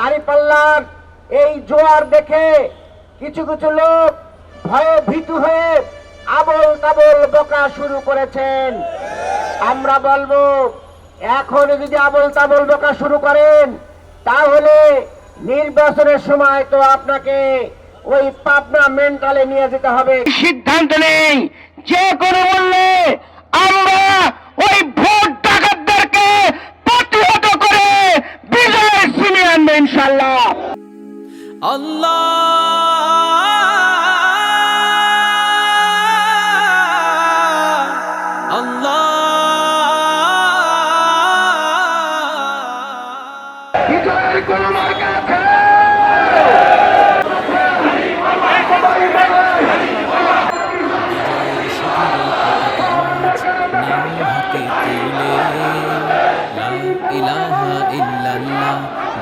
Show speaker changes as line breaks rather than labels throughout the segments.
দাঁড়িপাল্লার এই জোয়ার দেখে কিছু কিছু লোক ভয়ে ভীতু হয়ে আবল তাবল বকা শুরু করেছেন। আমরা বলব, এখন যদি আবল তাবল বকা শুরু করেন, তাহলে নির্বাচনের সময় তো আপনাকে ওই পাবনা মেন্টালে নিয়ে যেতে হবে। সিদ্ধান্ত নেই, যে কোনো মূল্যে আমরা ওই ভোট ডাকাতদেরকে প্রতিহত করে বিজয় ছিনিয়ে আনব ইনশাল্লাহ
আল্লাহ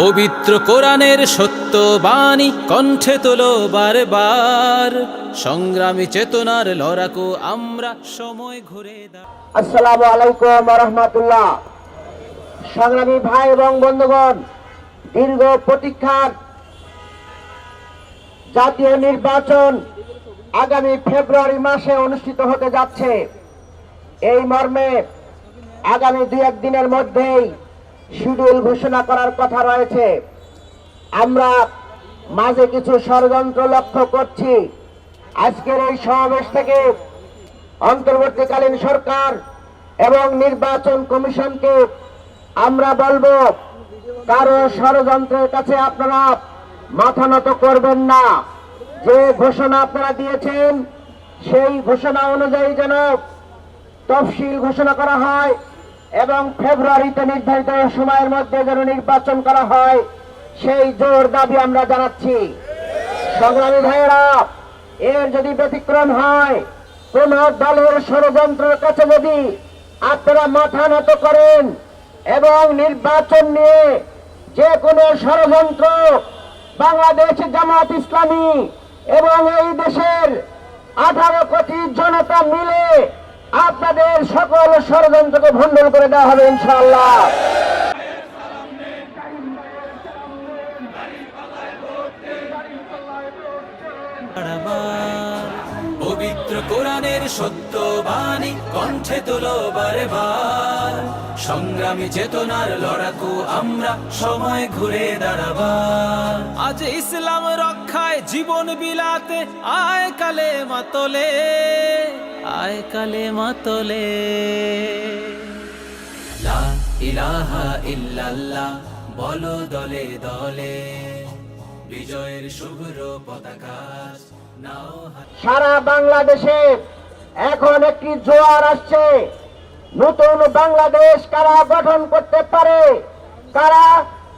পবিত্র কোরআনের সত্য বাণী কণ্ঠে তোলো বারবার। সংগ্রামী চেতনার লড়াকু আমরা সময় ঘুরে
আসসালামু আলাইকুম রহমতুল্লাহ। সংগ্রামী ভাই এবং বন্ধুগণ, দীর্ঘ প্রতীক্ষার জাতীয় নির্বাচন আগামী ফেব্রুয়ারি মাসে অনুষ্ঠিত হতে যাচ্ছে। এই মর্মে আগামী দু একদিনের মধ্যেই শিডিউল ঘোষণা করার কথা রয়েছে। আমরা মাঝে কিছু ষড়যন্ত্র লক্ষ্য করছি। আজকের এই সমাবেশ থেকে অন্তর্বর্তীকালীন সরকার এবং নির্বাচন কমিশনকে আমরা বলব, কারও ষড়যন্ত্রের কাছে আপনারা মাথা নত করবেন না। যে ঘোষণা আপনারা দিয়েছেন, সেই ঘোষণা অনুযায়ী যেন তফসিল ঘোষণা করা হয়। এবং ফেব্রুয়ারিতে নির্ধারিত সময়ের মধ্যে যেন নির্বাচন করা হয়, সেই জোর দাবি আমরা জানাচ্ছি। সংগ্রামী ভাইয়েরা, এর যদি ব্যতিক্রম হয়, কোন দলের ষড়যন্ত্রের কাছে যদি আপনারা মাথা নত করেন এবং নির্বাচন নিয়ে যে কোনো ষড়যন্ত্র, বাংলাদেশ জামাত ইসলামী এবং এই দেশের আঠারো কোটি জনতা মিলে আপনাদের সকল ষড়যন্ত্রকে ভণ্ডল করে দেওয়া হবে ইনশাআল্লাহ।
পবিত্র কোরআনের সত্য বাণী কণ্ঠে তোলো বারবার। সংগ্রামী চেতনার লড়াকু আমরা সময় ঘুরে দাঁড়াবার। আজ ইসলাম রক্ষায় জীবন বিলাতে আয় কালে মাতলে। আয় কালে মাতলে। লা দলে দলে। বিজয়ের শুভ্র পতাকা
সারা বাংলাদেশে এখন একটি জোয়ার আসছে। নতুন বাংলাদেশ কারা গঠন করতে পারে? কারা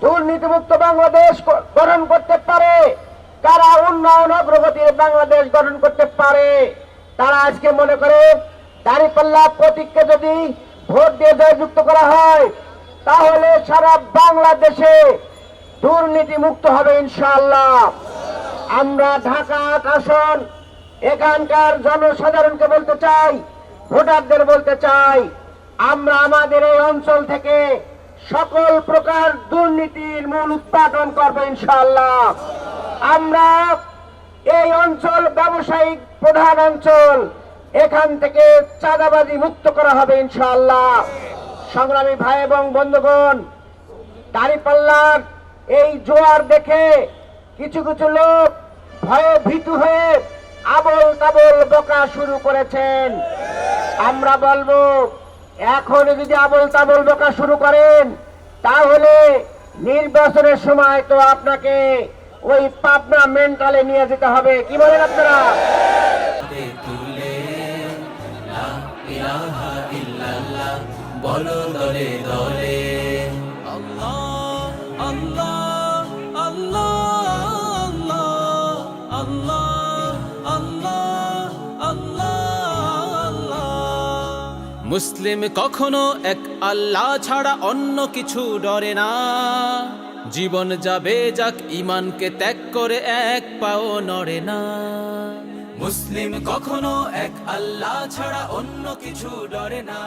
দুর্নীতিমুক্ত বাংলাদেশ গঠন করতে পারে? কারা উন্নয়ন অগ্রগতির বাংলাদেশ গঠন করতে পারে? তারা আজকে মনে করে দাঁড়িপাল্লা প্রতীককে যদি ভোট দিয়ে জয়যুক্ত করা হয়, তাহলে সারা বাংলাদেশে দুর্নীতি মুক্ত হবে ইনশাআল্লাহ। আমরা ঢাকা আসন, এখানকার জনসাধারণকে বলতে চাই, ভোটারদের বলতে চাই, আমরা আমাদের এই অঞ্চল থেকে সকল প্রকার দুর্নীতির মূল উৎপাদন করব ইনশাআল্লাহ। আমরা এই অঞ্চল ব্যবসায়িক প্রধান অঞ্চল। এখান থেকে চাঁদাবাজি মুক্ত করা হবে ইনশাআল্লাহ। সংগ্রামী ভাই এবং বন্ধুগণ, দাঁড়িপাল্লার এই জোয়ার দেখে কিছু কিছু লোক ভয়ে ভীতু হয়ে আবল তাবল বকা শুরু করেছেন। আমরা বলব, এখন যদি আবল তাবল বকা শুরু করেন, তাহলে নির্বাচনের সময় তো আপনাকে ওই পাবনা মেন্টালে নিয়ে যেতে হবে। কি বলেন আপনারা?
বলো দলে দলে মুসলিম কখনো এক আল্লাহ ছাড়া অন্য কিছু ডরে না। জীবন যাবে যাক ইমানকে ত্যাগ করে এক পাও নড়ে না। মুসলিম কখনো এক আল্লাহ ছাড়া অন্য কিছু ডরে না।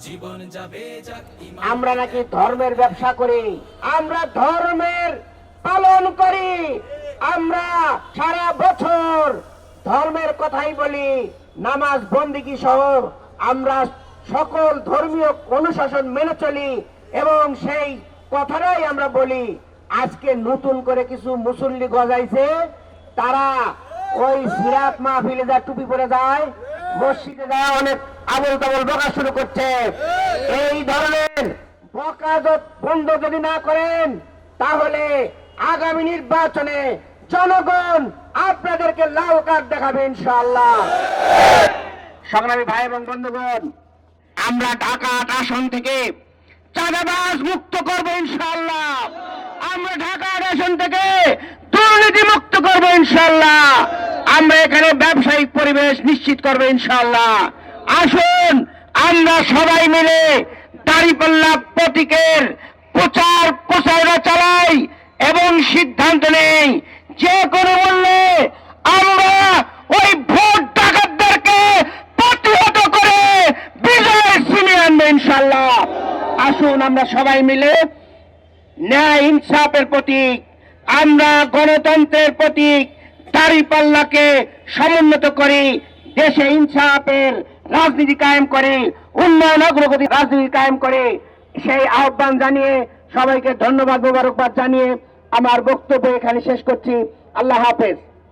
জীবন যাবে যাক
আমরা নাকি ধর্মের ব্যবসা করি আমরা ধর্মের পালন করি আমরা সারা বছর ধর্মের কথাই বলি নামাজ বন্দিগি সহ আমরা সকল ধর্মীয় অনুশাসন মেনে চলি এবং সেই কথাটাই আমরা বলি, আজকে নতুন করে কিছু মুসল্লি গজাইছে, তারা ওই সিরাত মাহফিলে যা টুপি পরে যায়, মসজিদে যায় অনেক আবল তাবল বকা শুরু করছে। এই ধরনের বকা বন্ধ যদি না করেন, তাহলে আগামী নির্বাচনে জনগণ আপনাদেরকে লাল কার্ড দেখাবে ইনশাআল্লাহ। সংগ্রামী ভাই এবং বন্ধুগণ, আমরা ঢাকা আসন থেকে চাঁদাবাজ মুক্ত করব ইনশাআল্লাহ। আমরা ঢাকা আসন থেকে দুর্নীতি মুক্ত করব ইনশাআল্লাহ। আমরা এখানে ব্যবসায়িক পরিবেশ নিশ্চিত করব ইনশাআল্লাহ। আসুন, আমরা সবাই মিলে দাঁড়িপাল্লা প্রতীকের প্রচার প্রচারণা চালাই এবং সিদ্ধান্ত নেই। যে কোনো মূল্যে আমরা ওই ভোট ডাকাতদেরকে প্রতিহত করে বিজয় ছিনিয়ে আনব ইনশাল্লাহ আসুন, আমরা সবাই মিলে ন্যায় ইনসাফের প্রতীক, আমরা গণতন্ত্রের প্রতীক দাঁড়িপাল্লাকে সমুন্নত করি দেশে ইনসাফের রাজনীতি কায়েম করে, উন্নয়ন অগ্রগতি রাজনীতি কায়েম করে, সেই আহ্বান জানিয়ে সবাইকে ধন্যবাদ, মোবারকবাদ জানিয়ে আমার বক্তব্য এখানে শেষ করছি। আল্লাহ হাফেজ।